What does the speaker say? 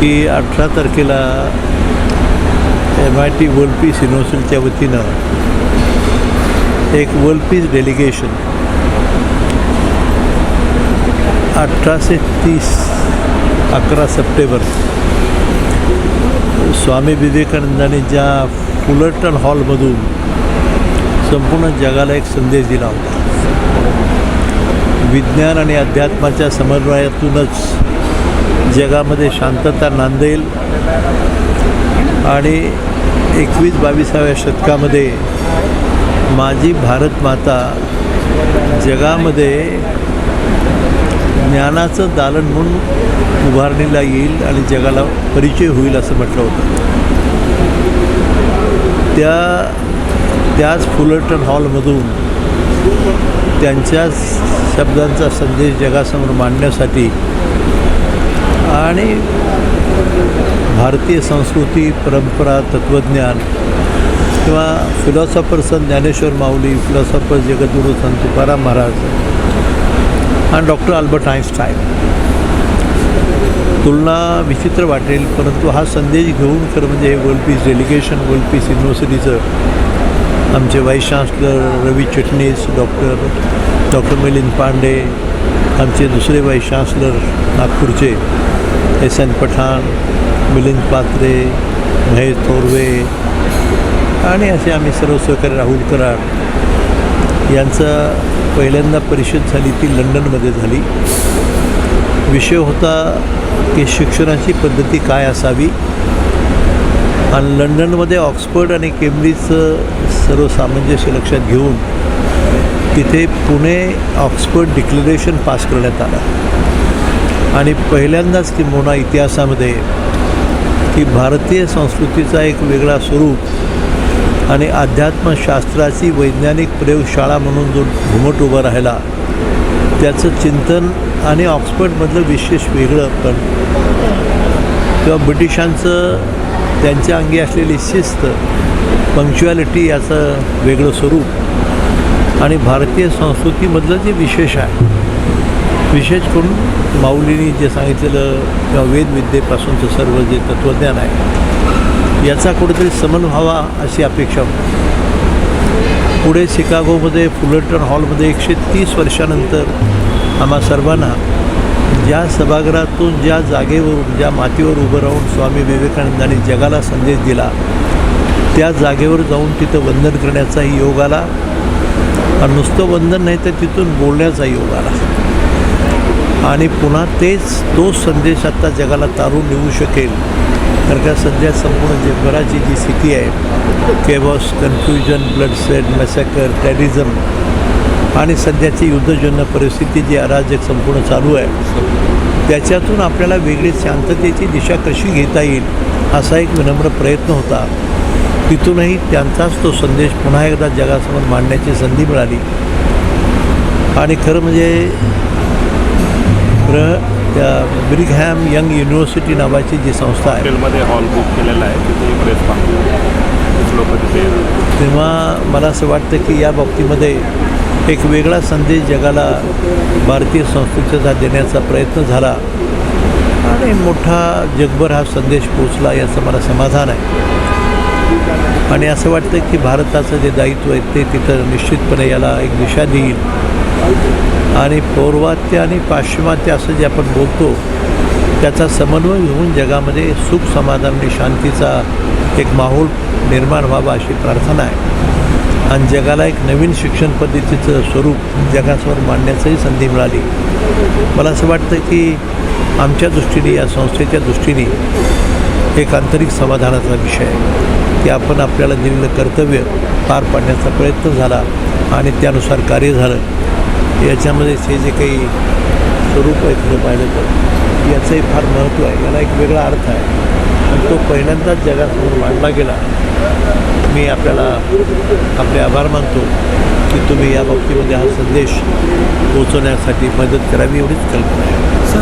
की अठरा तारखेला M I T world peace युनिव्हर्सिटीच्या वतीनं एक वर्ल्ड पीस डेलिगेशन अठराशे तीस अकरा सप्टेंबर स्वामी विवेकानंदांनी ज्या फुलरटन हॉलमधून संपूर्ण जगाला एक संदेश दिला होता. विज्ञान आणि अध्यात्माच्या समन्वयातूनच जगामध्ये शांतता नांदेल. आणि एकवीस बावीसाव्या शतकामध्ये माझी भारत माता जगामध्ये ज्ञानाचं दालन म्हणून उभारणीला येईल आणि जगाला परिचय होईल असं म्हटलं होतं. त्या त्याच फुलटन हॉलमधून त्यांच्या शब्दांचा संदेश जगासमोर मांडण्यासाठी आणि भारतीय संस्कृती परंपरा तत्त्वज्ञान किंवा फिलॉसॉफर संत ज्ञानेश्वर माऊली फिलॉसॉफर जगद्गुरू संत तुकाराम महाराज आणि डॉक्टर अल्बर्ट आईन्स्टाईन तुलना विचित्र वाटेल परंतु हा संदेश घेऊन खरं म्हणजे हे world peace delegation world peace युनिव्हर्सिटीचं आमचे vice chancellor Ravi Chitnis doctor doctor Milind Pande आमचे दुसरे व्हाईस चान्सलर नागपूरचे एस एन पठाण मिलिंद पात्रे महेश थोरवे आणि असे आम्ही सर्व सहकारी राहुल कराड यांचं पहिल्यांदा परिषद झाली ती लंडनमध्ये झाली. विषय होता की शिक्षणाची पद्धती काय असावी? आणि लंडनमध्ये ऑक्सफर्ड आणि केम्ब्रिजचं सर्व सामंजस्य लक्षात घेऊन तिथे पुणे ऑक्सफर्ड डिक्लेरेशन पास करण्यात आलं. आणि पहिल्यांदाच किंबहुना इतिहासामध्ये की भारतीय संस्कृतीचा एक वेगळा स्वरूप आणि अध्यात्मशास्त्राची वैज्ञानिक प्रयोगशाळा म्हणून जो घुमट उभा राहिला त्याचं चिंतन आणि ऑक्सफर्डमधलं विशेष वेगळं पण. किंवा ब्रिटिशांचं त्यांच्या अंगी असलेली शिस्त पंक्च्युॲलिटी याचं वेगळं स्वरूप. आणि भारतीय संस्कृतीमधलं जे विशेष आहे विशेष करून माऊलींनी जे सांगितलेलं किंवा वेदविद्येपासूनचं सर्व जे तत्त्वज्ञान आहे याचा कुठेतरी समन व्हावा अशी अपेक्षा होती. पुढे शिकागोमध्ये फुलटन हॉलमध्ये एकशे तीस वर्षानंतर आम्हा सर्वांना ज्या सभागृहातून ज्या जागेवरून ज्या मातीवर उभं राहून स्वामी विवेकानंदांनी जगाला संदेश दिला त्या जागेवर जाऊन तिथं वंदन करण्याचाही योग आला. आणि नुसतं वंदन नाही तर तिथून बोलण्याचा योग आला. आणि पुन्हा तेच तो संदेश आत्ता जगाला तारून येऊ शकेल. कारण का सध्या संपूर्ण जगभराची जी स्थिती आहे केवॉस कन्फ्युजन ब्लडसेड मेसॅकर आणि सध्याची युद्धजन्य परिस्थिती जी अराजक संपूर्ण चालू आहे त्याच्यातून आपल्याला वेगळी शांततेची दिशा कशी घेता येईल असा एक विनम्र प्रयत्न होता. तिथूनही त्यांचाच तो संदेश पुन्हा एकदा जगासमोर मांडण्याची संधी मिळाली. आणि खरं म्हणजे ब्र त्या ब्रिगहॅम यंग युनिव्हर्सिटी नावाची जी संस्था आहे. हॉटेलमध्ये हॉल बुक केलेला आहे तिथे प्रेस लोक तिथे. तेव्हा मला असं वाटतं की या बाबतीमध्ये एक वेगळा संदेश जगाला भारतीय संस्कृतीचा देण्याचा प्रयत्न झाला आणि मोठा जगभर हा संदेश पोचला याचं मला समाधान आहे. आणि असं वाटतं की भारताचं जे दायित्व आहे ते तिथं निश्चितपणे याला एक दिशा देईल. आणि पौर्वात्य आणि पाश्चिमात्य असं जे आपण बोलतो त्याचा समन्वय घेऊन जगामध्ये सुख समाधान आणि शांतीचा एक माहोल निर्माण व्हावा अशी प्रार्थना आहे. आणि जगाला एक नवीन शिक्षण पद्धतीचं स्वरूप जगासमोर मांडण्याचंही संधी मिळाली. मला असं वाटतं की आमच्या दृष्टीने या संस्थेच्या दृष्टीने एक आंतरिक समाधानाचा विषय आहे. की आपण आपल्याला दिलेलं कर्तव्य पार पाडण्याचा प्रयत्न झाला आणि त्यानुसार कार्य झालं. याच्यामध्ये हे जे काही स्वरूप आहे खरं पाहिलं तर याचंही फार महत्त्व आहे. याला एक वेगळा अर्थ आहे. आणि तो पहिल्यांदाच जगासमोर मांडला गेला. मी आपल्याला आपले आभार मानतो की तुम्ही या बाबतीमध्ये हा संदेश पोचवण्यासाठी मदत करावी एवढीच कल्पना आहे.